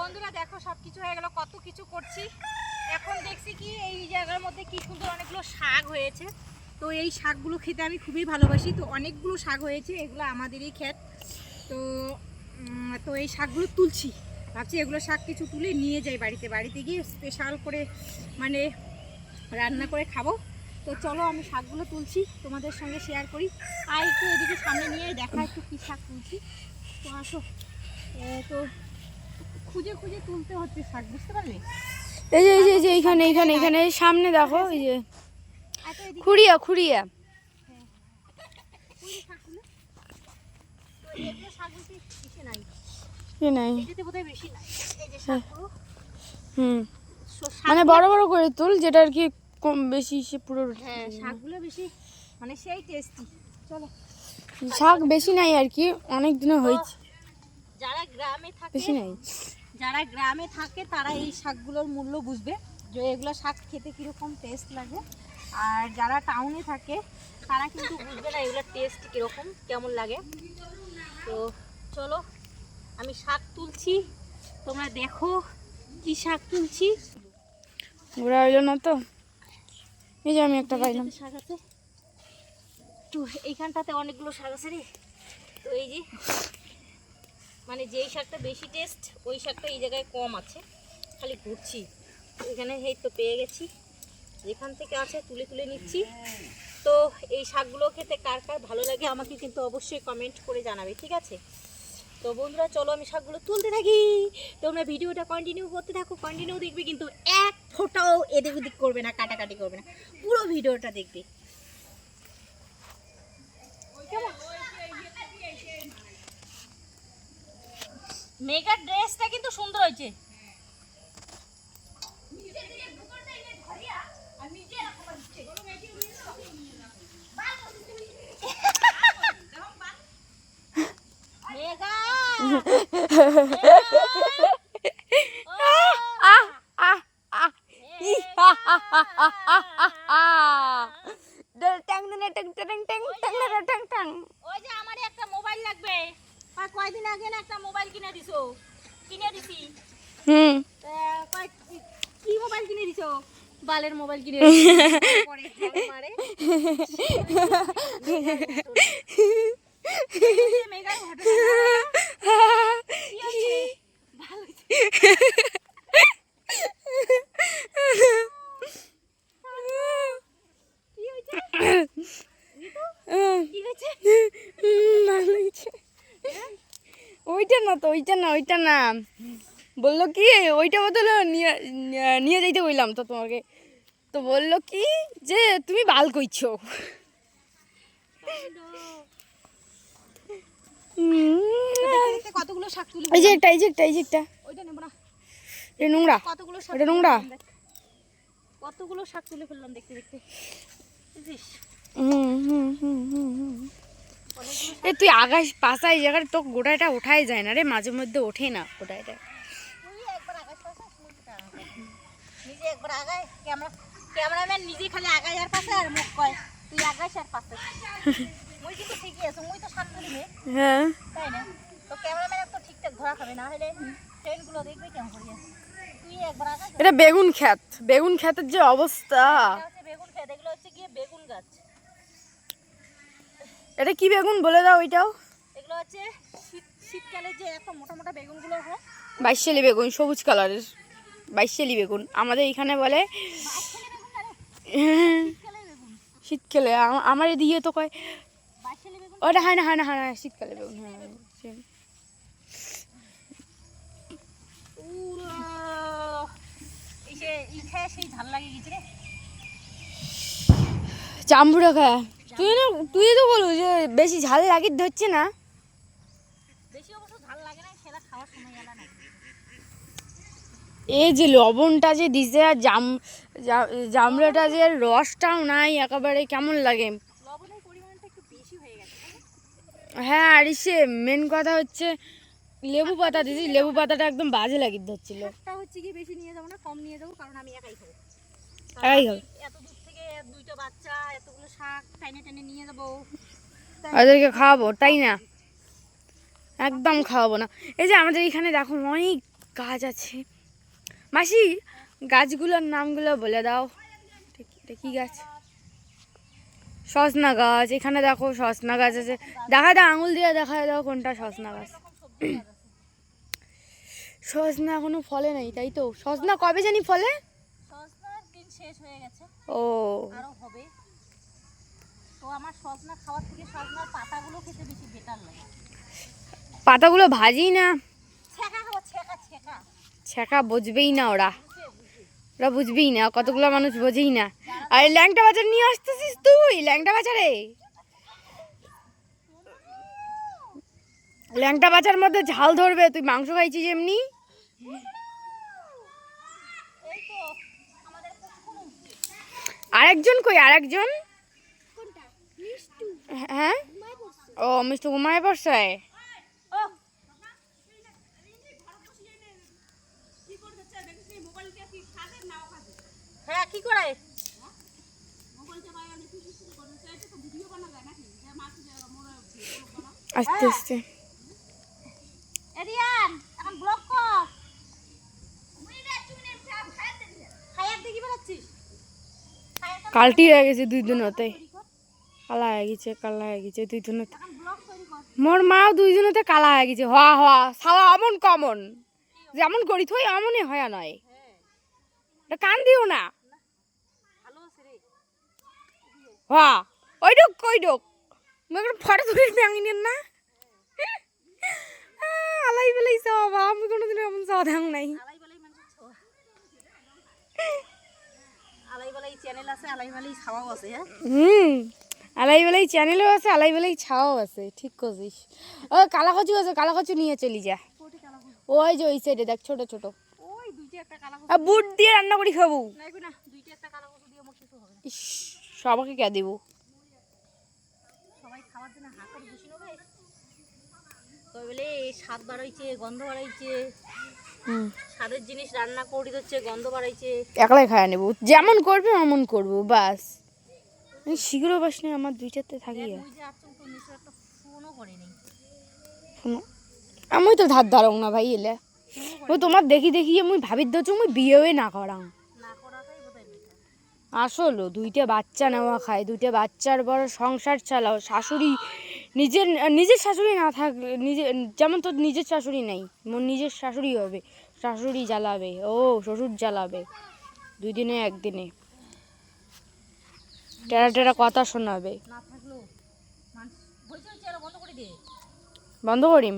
বন্ধুরা দেখো সব কিছু হয়ে গেল, কত কিছু করছি। এখন দেখছি কি, এই জায়গার মধ্যে কি সুন্দর অনেকগুলো শাক হয়েছে। তো এই শাকগুলো খেতে আমি খুবই ভালোবাসি। তো অনেকগুলো শাক হয়েছে, এগুলো আমাদেরই ক্ষেত। তো তো এই শাকগুলো তুলছি। ভাবছি এগুলো শাক কিছু তুলে নিয়ে যাই বাড়িতে। বাড়িতে গিয়ে স্পেশাল করে মানে রান্না করে খাব। তো চলো আমি শাকগুলো তুলছি, তোমাদের সঙ্গে শেয়ার করি। আর একটু এদিকে সামনে নিয়ে দেখা একটু কী শাক তুলছি। তো আসো। তো খুঁজে খুঁজে তুলতে হচ্ছে শাক বুঝতে পারলে? এই যে এই যে এই যে এইখানে এইখানে এইখানে এই সামনে দেখো এই যে। খুঁড়িয়া খুঁড়িয়া। কুড়ি শাক তুলে তো এগুলো শাক বেশি বেশি নাই। কি নাই। এটাতে বোধহয় বেশি নাই। এই যে শাকগুলো হুম। মানে বড় বড় করে তুল যেটা আর কি কম বেশি সে পুরো হ্যাঁ শাকগুলো বেশি মানে সেই টেস্টি চলো। শাক বেশি নাই আর কি অনেক দিনে হয়েছে। যারা গ্রামে থাকে বেশি নাই। যারা গ্রামে থাকে তারা এই শাকগুলোর মূল্য বুঝবে যে এগুলো শাক খেতে কীরকম টেস্ট লাগে। আর যারা টাউনে থাকে তারা কিন্তু বুঝবে না এগুলোর টেস্ট কীরকম কেমন লাগে। তো চলো আমি শাক তুলছি। তোমরা দেখো কি শাক তুলছি। ঘোরা হইল না তো? এই যে আমি একটা পাইলাম। শাক আছে। তো এইখানটাতে অনেকগুলো শাক আছে রে। তো এই যে মানে যেই শাকটা বেশি টেস্ট ওই শাকটা এই জায়গায় কম আছে। খালি ঘুরছি। এখানে এই তো পেয়ে গেছি। যেখান থেকে আছে তুলে তুলে নিচ্ছি। তো এই শাকগুলো খেতে কার কার ভালো লাগে আমাকে কিন্তু অবশ্যই কমেন্ট করে জানাবে, ঠিক আছে? তো বন্ধুরা, চলো আমি শাকগুলো তুলতে থাকি। তোমরা ভিডিওটা কন্টিনিউ করতে থাকো। কন্টিনিউ দেখবে কিন্তু এক ফোটাও এদিক ওদিক করবে না, কাটাকাটি করবে না। পুরো ভিডিওটা দেখবে। কেমন? মেগার ড্রেসটা কিন্তু সুন্দর হয়েছে মেঘা আহ আহ আহ ই হা হা হা হা হা হা হা ডল টং না টং টং টং টং না টং টং ওই যে আমার একটা মোবাইল লাগবে আর কয়দিন আগে না একটা মোবাইল কিনে দিছো কিনে দিছি হুম। কি- মোবাইল কিনে দিছো? বালের মোবাইল কিনে ওইটা না তো ওইটা না ওইটা না। বলল কি ওইটা বদলে নিয়ে নিয়ে যাইতে বললাম তো তোমাকে। তো বলল কি যে তুমি বাল কইছো। কতগুলো শাক তুলে এই যে একটা এই যে একটা এই যে একটা। ওইটা নেব না। এটা নোংরা কতগুলো শাক নোংরা? কতগুলো শাক তুলে ফেললাম দেখতে দেখতে হুম হুম হুম হুম হুম। এ তুই আকাশ পাশা এই জায়গাটা তো গোটাটা ওঠাই যায় না রে মাঝে মধ্যে ওঠে না গোটাটা ক্যামেরাম্যান খালি আর পাশে আর মুখ কয় তুই আগাইস আর পাশে মুই কিন্তু ঠিকই আছো মুই তো হ্যাঁ। তাই না? তো ক্যামেরাম্যান তো ঠিকঠাক ধরা খাবে না হলে ট্রেনগুলো দেখবে কেমন করিয়া তুই একবার এটা বেগুন ক্ষেত বেগুন ক্ষেতের যে অবস্থা। বেগুন খেত এগুলো হচ্ছে গিয়ে বেগুন গাছ। এটা কি বেগুন বলে দাও ওইটাও এগুলো হচ্ছে শীত শীতকালে যে এত মোটা মোটা বেগুনগুলো হয়। বাইশালি বেগুন সবুজ কালারের। বাইশালি বেগুন। আমাদের এখানে বলে শীতকালে শীতকালে আম- আমার এদিকে তো কয় ওটা হয় না হয় না হয় না শীতকালে বেগুন হ্যাঁ খেয়ে। তুই না তুই তো বলো যে বেশি ঝাল লাগে ধরছে না। বেশি অবশ্য ঝাল লাগে না সেটা খাওয়ার সময় এলা না। এই যে লবণটা যে দিছে আর জাম জামড়াটা যে রসটাও নাই একেবারে কেমন লাগে। হয়ে আর সে মেন কথা হচ্ছে লেবু পাতা দিয়েছি লেবু পাতাটা একদম বাজে লাগি ধরছিল। হচ্ছে কি বেশি নিয়ে যাব না কম নিয়ে যাব কারণ আমি একাই খাব। একাই খাব? এত ওদেরকে খাওয়াবো, তাই না? একদম খাওয়াবো না। এই যে আমাদের এখানে দেখো অনেক গাছ আছে। মাসি, গাছগুলোর নামগুলো বলে দাও। কি গাছ? সসনা গাছ। এখানে দেখো সসনা গাছ আছে। দেখা দাও, আঙুল দিয়ে দেখা দাও কোনটা সসনা গাছ। সসনা এখনও ফলে নাই, তাই তো? সসনা কবে জানি ফলে? শেষ হয়ে গেছে। ও। আরও হবে। তো আমার সজনা খাওয়ার থেকে সজনার পাতাগুলো খেতে বেশি বেটার লাগে। পাতাগুলো ভাজি না? ছেঁকা খাওয়া ছেঁকা ছেঁকা। ছেঁকা বুঝবেই না ওরা। ওরা বুঝবেই না কতগুলো মানুষ বোঝেই না। আর ল্যাংটা বাজার নিয়ে আসতেছিস তুই ল্যাংটা বাজারে? ল্যাংটা বাজার মধ্যে ঝাল ধরবে তুই মাংস খাইছিস এমনি? এই তো। আরেকজন কই? আরেকজন? হ্যাঁ? ও মিষ্টি ঘুমায় পড়ছে? হ্যাঁ কি করে? আস্তে আস্তে এরিয়ান এখন ব্লক কর খাইয়ার দেখি বেড়াচ্ছিস কালটি হয়ে গেছে দুই দিনতে। কালা হয়ে গেছে, কালা হয়ে গেছে দুই ব্লক মোর মাও দুই দিনতে কালা হয়ে গেছে। হওয়া হওয়া সালা অমন কমন। যেমন করি থই এমনই হয় নয় হ্যাঁ এটা কান দিও না। ভালো আছে রে হা ওই ডোক ওই ডোক ফটো তুলে ব্যাঙি নেন না। আলাই বেলাই চাওয়া আমি কোনোদিন এমন চাওয়া নাই আলাই বালাই মানুষের ছোঁয়া আলাই বালাই চ্যানেল আছে আছে হ্যাঁ হুম আলাই বেলাই চ্যানেলও আছে আলাই বেলাই ছাওয়াও আছে ঠিক করছিস ও কালা কচু আছে কালা কচু নিয়ে চলি যা। ওই যে ওই সাইডে দেখ ছোট ছোট। ওই দুইটা একটা কালা বুট দিয়ে রান্না করি খাব। না দুইটা একটা কালা দিয়ে আমার কিছু হবে সবাইকে কে দেবো? সবাই খাওয়ার জন্য হা বসে নেবে। তো বলে স্বাদ বাড়াইছে গন্ধ বাড়াইছে। স্বাদের জিনিস রান্না করে দিচ্ছে গন্ধ বাড়াইছে। একলাই খায় নেব। যেমন করবে অমন করব বাস। আমি শীঘ্র বাস নেই আমার দুইটাতে থাকি। আমি তো ধার ধারং না ভাই এলে। ও তোমার দেখি দেখি আমি ভাবির দছ মুই বিয়েও না করাং আসলো দুইটা বাচ্চা নেওয়া খায় দুইটা বাচ্চার বড় সংসার চালাও শাশুড়ি নিজের নিজের শাশুড়ি না থাকলে নিজে যেমন তোর নিজের শাশুড়ি নেই নিজের শাশুড়ি হবে শাশুড়ি জ্বালাবে ও শ্বশুর জ্বালাবে দুই দিনে একদিনে টেরা টেরা কথা শোনাবে। বন্ধ করিম?